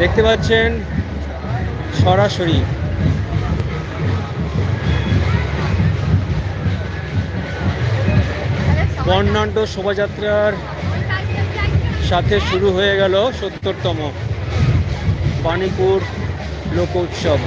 দেখতে পাচ্ছেন সরাসরি। বর্ণাঢ্য শোভাযাত্রার সাথে শুরু হয়ে গেল সত্তরতম পানিপুর লোক উৎসব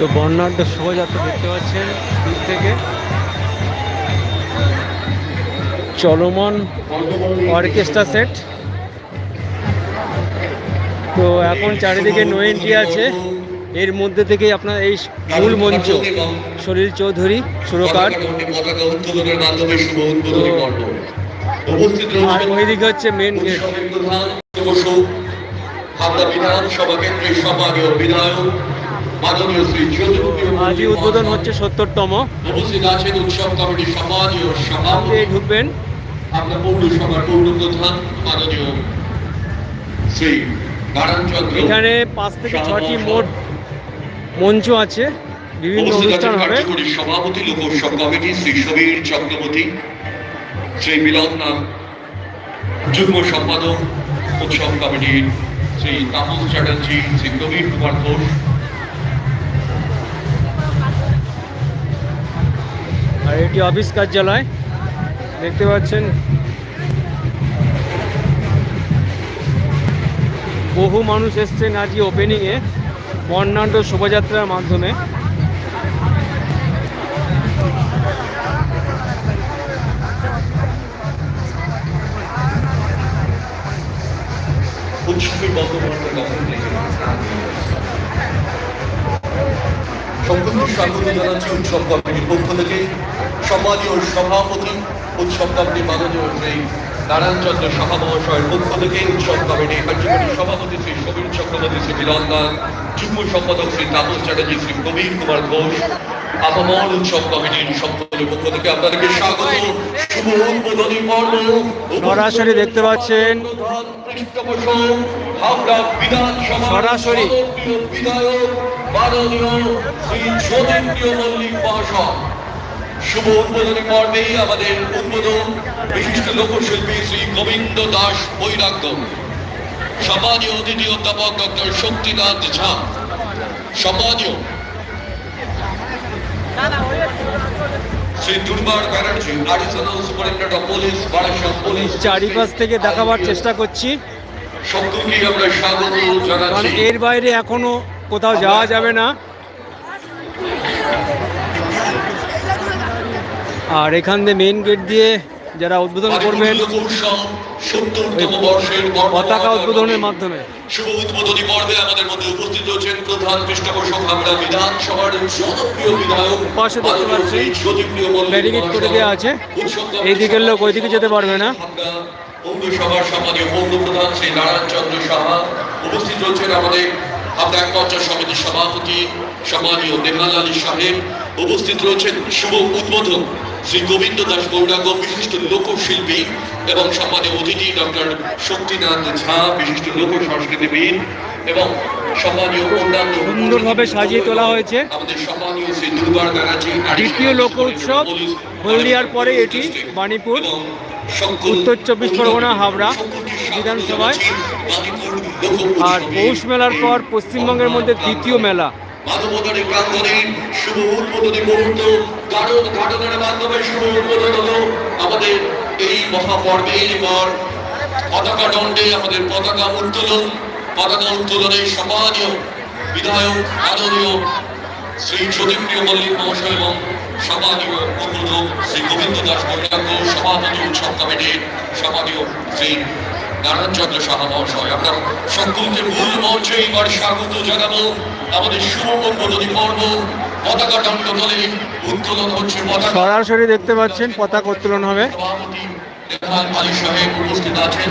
তো বর্ণাঢ্য শোভাযাত্রা দেখতে পাচ্ছেন দূর থেকে। চলমান অর্কেস্ট্রা সেট। তো এখন চারিদিকে নো এন্ট্রি আছে। এর মধ্যে থেকেই আপনার এই মূল মঞ্চ সলিল চৌধুরী, সুরকার। ওইদিকে হচ্ছে মেন গেট বিধানসভা কেন্দ্রের আজই উদ্বোধন হচ্ছে সত্তরতম। উৎসব সম্মানীয় সভাপতি দিয়ে ঢুকবেন। আপনার পৌরসভার পৌর প্রধান মাননীয় শ্রী এখানে পাঁচ থেকে ছটি মোট মঞ্চ আছে বিভিন্ন অনুষ্ঠান হবে। সভাপতি লোক উৎসব কমিটি শ্রী সমীর চক্রবর্তী শ্রী মিলন নাম যুগ্ম সম্পাদক উৎসব কমিটির শ্রী তাপস চ্যাটার্জি শ্রী প্রবীর কুমার ঘোষ আর এটি অফিস কার্যালয়। দেখতে পাচ্ছেন। বহু মানুষ এসছেন আজকে ওপেনিংয়ে বর্ণাঢ্য শোভাযাত্রার মাধ্যমে। সম্পূর্ণ স্বাগত জানাচ্ছি উৎসব কমিটির পক্ষ থেকে। সম্মানীয় সভাপতি উৎসব কমিটির মাননীয় শ্রী নারায়ণচন্দ্র সাহা মহাশয়ের পক্ষ থেকে উৎসব কমিটির কার্যকরী সভাপতি শ্রী সমীর চক্রবর্তী শ্রী মিলন দাস যুগ্ম সম্পাদক শ্রী তাপস চ্যাটার্জি শ্রী প্রবীর কুমার ঘোষ আপামর উৎসব কমিটির সকলের পক্ষ থেকে আপনাদেরকে স্বাগত। শুভ উদ্বোধনী পর্ব। সরাসরি দেখতে পাচ্ছেন। পৃষ্ঠপোষক হাওড়া বিধানসভা সরাসরি। বিধায়ক মাননীয় শ্রী জ্যোতিপ্রিয় মল্লিক মহাশয়। শুভ উদ্বোধনী পর্বে আমাদের উদ্বোধন বিশিষ্ট লোকশিল্পী শ্রী গোবিন্দ দাস বৈরাগ্য সম্মানীয় অতিথি অধ্যাপক ডক্টর শক্তিনাথ ঝা সম্মানীয় চারিপাশ থেকে দেখাবার চেষ্টা করছি। কারণ এর বাইরে এখনও কোথাও যাওয়া যাবে না। আর এখান দিয়ে মেইন গেট দিয়ে যারা উদ্বোধন করবেন পতাকা উদ্বোধনের মাধ্যমে। শুভ উদ্বোধনী পর্বে আমাদের মধ্যে উপস্থিত রয়েছেন প্রধান পৃষ্ঠপোষক আমরা বিধানসভার জনপ্রিয় বিধায়ক পাশে দেখতে পাচ্ছি, ব্যারিকেড করে দেওয়া আছে। এই দিকের লোক ওই দিকে যেতে পারবে না। পৌরসভার সম্মানীয় পৌর প্রধান শ্রী নারায়ণ চন্দ্র সাহা উপস্থিত রয়েছেন আমাদের এক পঞ্চায়েত সমিতির সভাপতি সম্মানীয় আলী সাহেব উপস্থিত রয়েছেন শুভ উদ্বোধন। শ্রী গোবিন্দ দাস গৌরাঙ্গ বিশিষ্ট লোকশিল্পী এবং সম্মানীয় অতিথি ডক্টর শক্তিনাথ ঝা বিশিষ্ট লোক সংস্কৃতিবিদ এবং সম্মানীয় অন্যান্য সুন্দরভাবে সাজিয়ে তোলা হয়েছে। আমাদের সম্মানীয় শ্রী দুর্বার ব্যানার্জি দ্বিতীয় লোক উৎসব হলদিয়ার পরে এটি বাণীপুর উত্তর চব্বিশ পরগনা হাবড়া বিধানসভায়। আর পৌষ মেলার পর পশ্চিমবঙ্গের মধ্যে দ্বিতীয় মেলা। প্রাঙ্গণে শুভ উদ্বোধনী মুহূর্ত ঘটনার মাধ্যমে শুভ উদ্বোধন আমাদের এই মহাপর্বের পর পতাকা দণ্ডে আমাদের পতাকা উত্তোলন। পতাকা উত্তোলনে সম্মানীয় বিধায়ক শ্রী জ্যোতিপ্রিয় মল্লিক মহাশয় এবং সম্মানীয় শ্রী গোবিন্দ দাস বৈরাগ্য সভাপতি উৎসব কমিটির সম্মানীয় শ্রী নারায়ণ চন্দ্র সাহা মহাশয়। আমরা সকলকে মূল মঞ্চে এবার স্বাগত জানাব। আমাদের শুভ উদ্বোধনী পর্ব সরাসরি দেখতে পাচ্ছেন পতাকা উত্তোলন হবে। উপস্থিত আছেন।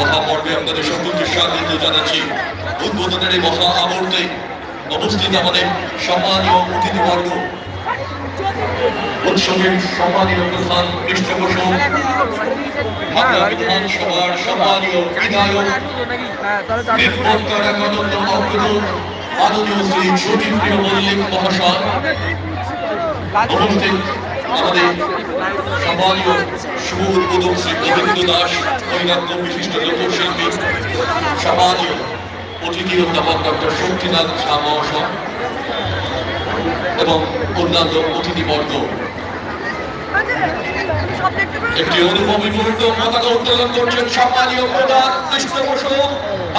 মহাপর্বে আপনাদের সকলকে স্বাগত জানাচ্ছি। উদ্বোধনের এই মহা আবর্তে উপস্থিত আমাদের সম্মানীয় অতিথিবর্গ উৎসবের সম্মানীয় প্রধান পৃষ্ঠপোষক হাবড়া বিধানসভার সম্মানীয় বিধায়ক নির্ভর আনন্দ অগ্রদূত শ্রী জ্যোতিপ্রিয় মল্লিক মহাশয় উপস্থিত আমাদের সম্মানীয় শুভ উদ্বোধক শ্রী গোবিন্দ দাস ঐরাজ্য বিশিষ্ট লোকশিল্পী সম্মানীয় অতিথি অধ্যাপক ডক্টর শক্তিনাথ মহাশয় এবং অন্যান্য অতিথিবর্গ একটি অনুভবী মুহূর্ত পতাকা উত্তোলন করছেন সম্মানীয় প্রধান পৃষ্ঠপোষক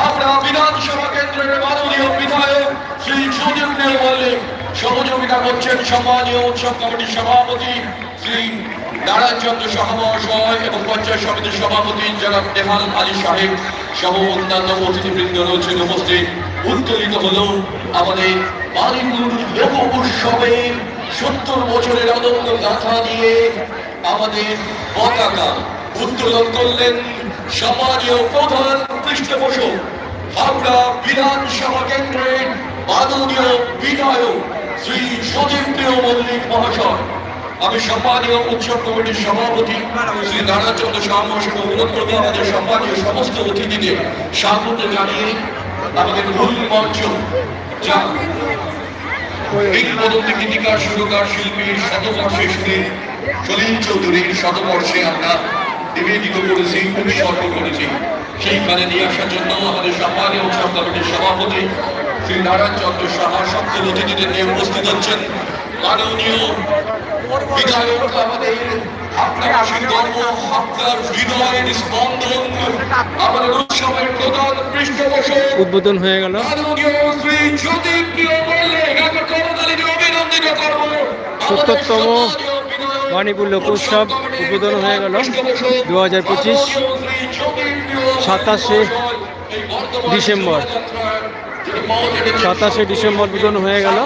আমরা বিধানসভা কেন্দ্রের মাননীয় বিধায়ক শ্রী জ্যোতিপ্রিয় মল্লিক সহযোগিতা করছেন সম্মানীয় উৎসব কমিটির সভাপতি শ্রী নারায়ণ চন্দ্র সাহা মহাশয় এবং পঞ্চায়েত সমিতির সভাপতি জনাব নেহাল আলী সাহেব সহ অন্যান্য অতিথিবৃন্দ রয়েছেন উপস্থিত। উত্তোলিত হল আমাদের বালিপুর লোক উৎসবের সত্তর বছরের আনন্দ গাথা নিয়ে আমাদের পতাকা উত্তোলন করলেন সম্মানীয় প্রধান পৃষ্ঠপোষক হাবড়া বিধানসভা কেন্দ্রের মাননীয় বিধায়ক শ্রী সজীন্দ্রীয় মল্লিক মহাশয়। আমি সম্মানীয় উৎসব কমিটির সভাপতি শ্রী নারায়ণচন্দ্র মহাশয়কে অনুরোধ করব আমাদের সম্মানীয় সমস্ত অতিথিদের স্বাগত জানিয়ে আমাদের মূল মঞ্চ যা কিংবদন্তি গীতিকার সুরকার শিল্পীর শতবর্ষে শুনে সলিল চৌধুরীর শতবর্ষে আমরা নিবেদিত করেছি উৎসর্গ করেছি সেই সেইখানে নিয়ে আসার জন্য আমাদের সম্মানীয় উৎসব কমিটির সভাপতি শ্রী নারায়ণ চন্দ্র সাহা অতিথিদের নিয়ে উপস্থিত হচ্ছেন। মাননীয় বিধায়ক আমাদের আপনার গর্ব আপনার হৃদয়ের স্পন্দন আমাদের উৎসবের প্রধান পৃষ্ঠপোষক উদ্বোধন হয়ে গেল। সত্তরতম বাণীপুর লোক উৎসব উদ্বোধন হয়ে গেল। দু হাজার পঁচিশ সাতাশে ডিসেম্বর। সাতাশে ডিসেম্বর উদ্বোধন হয়ে গেল।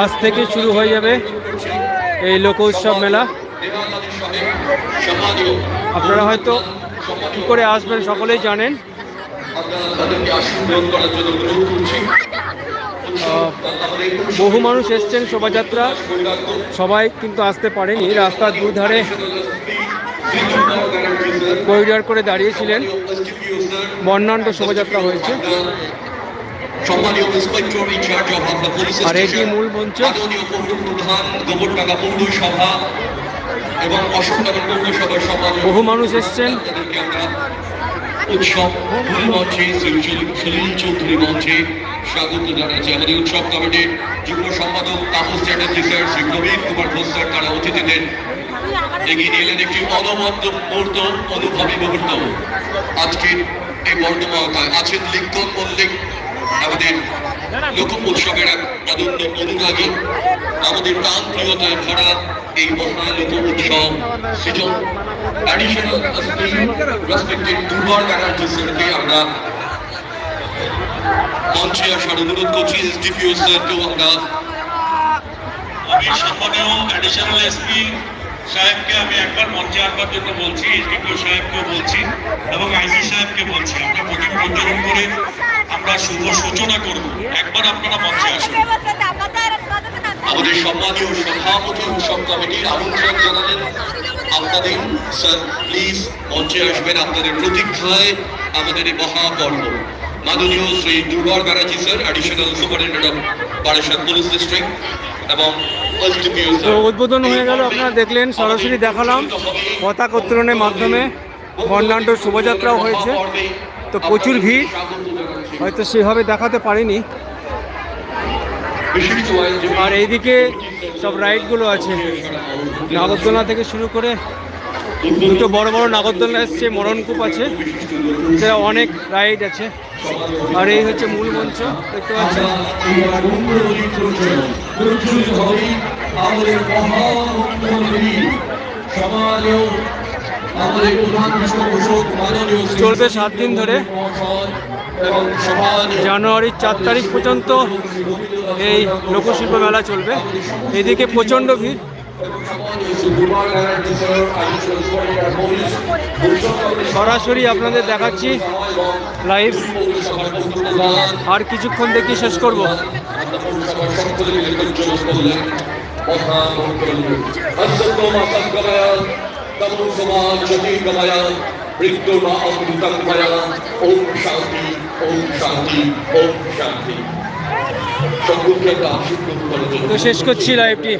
আজ থেকে শুরু হয়ে যাবে এই লোক উৎসব মেলা। আপনারা হয়তো কী করে আসবেন সকলেই জানেন। বহু মানুষ এসছেন শোভাযাত্রা। সবাই কিন্তু আসতে পারেনি, রাস্তার দুধারে করিডর করে দাঁড়িয়েছিলেন। বর্ণাঢ্য শোভাযাত্রা হয়েছে। সম্মানীয় inspector in charge of Habra police আর এটি মূল মঞ্চ। মাননীয় পৌর প্রধান গোবরডাঙ্গা পৌরসভা এবং অশোকনগর পৌরসভার সম্মানীয় বহু মানুষ এসছেন। উৎসব মূল মঞ্চে সলিল- সলিল চৌধুরী মঞ্চে স্বাগত জানাচ্ছি। আমাদের উৎসব কমিটির যুগ্ম সম্পাদক তাপস চ্যাটার্জি স্যার শ্রী প্রবীণ কুমার ঘোষ স্যার তারা অতিথিদের এগিয়ে নিয়ে এলেন একটি অনবদ্য মুহূর্ত অনুভবী মুহূর্ত। আজকের এই বর্ণময়তায় আছেন লিঙ্কন মল্লিক আমাদের লোক এক অনন্য অনুরাগী, আমাদের প্রাণ প্রিয়তায় ভরা এই মহা লোক উৎসব অ্যাডিশনাল রেসপেক্টেড দুর্বার সাহেবকে আমি একবার মঞ্চে আনবার জন্য বলছি, এসডিপিও সাহেবকেও বলছি এবং আইসি সাহেবকে বলছি। আমরা প্রদীপ প্রজ্বলন করে আমরা শুভ সূচনা করব। একবার আপনারা মঞ্চে আসুন। আমাদের সম্মানীয় সভাপতি উৎসব কমিটির আমন্ত্রণ জানালেন। আপনাদের স্যার প্লিজ মঞ্চে আসবেন আপনাদের প্রতীক্ষায় আমাদের এই মহাপর্ব। মাননীয় Shri Durbar Banerjee sir additional superintendent of Barasat police district এবং উদ্বোধন হয়ে গেল আপনারা দেখলেন সরাসরি দেখালাম পতাকা উত্তোলনের মাধ্যমে। বর্ণাঢ্য শোভাযাত্রাও হয়েছে। তো প্রচুর ভিড়। হয়তো সেভাবে দেখাতে পারিনি। আর এইদিকে সব রাইডগুলো আছে। নাগরদোলনা থেকে শুরু করে দুটো বড় বড় নাগরদোলা এসছে মরণকূপ আছে। অনেক রাইড আছে। আর এই হচ্ছে মূল মঞ্চ, দেখতে পাচ্ছেন? চলবে সাত দিন ধরে। এবং জানুয়ারির চার তারিখ পর্যন্ত এই লোকশিল্প মেলা চলবে। এদিকে প্রচণ্ড ভিড়। সরাসরি আপনাদের দেখাচ্ছি লাইভ। আর কিছুক্ষণ দেখি শেষ করব। ওম শান্তি। ওম শান্তি ওম তো শেষ করছি লাইভটি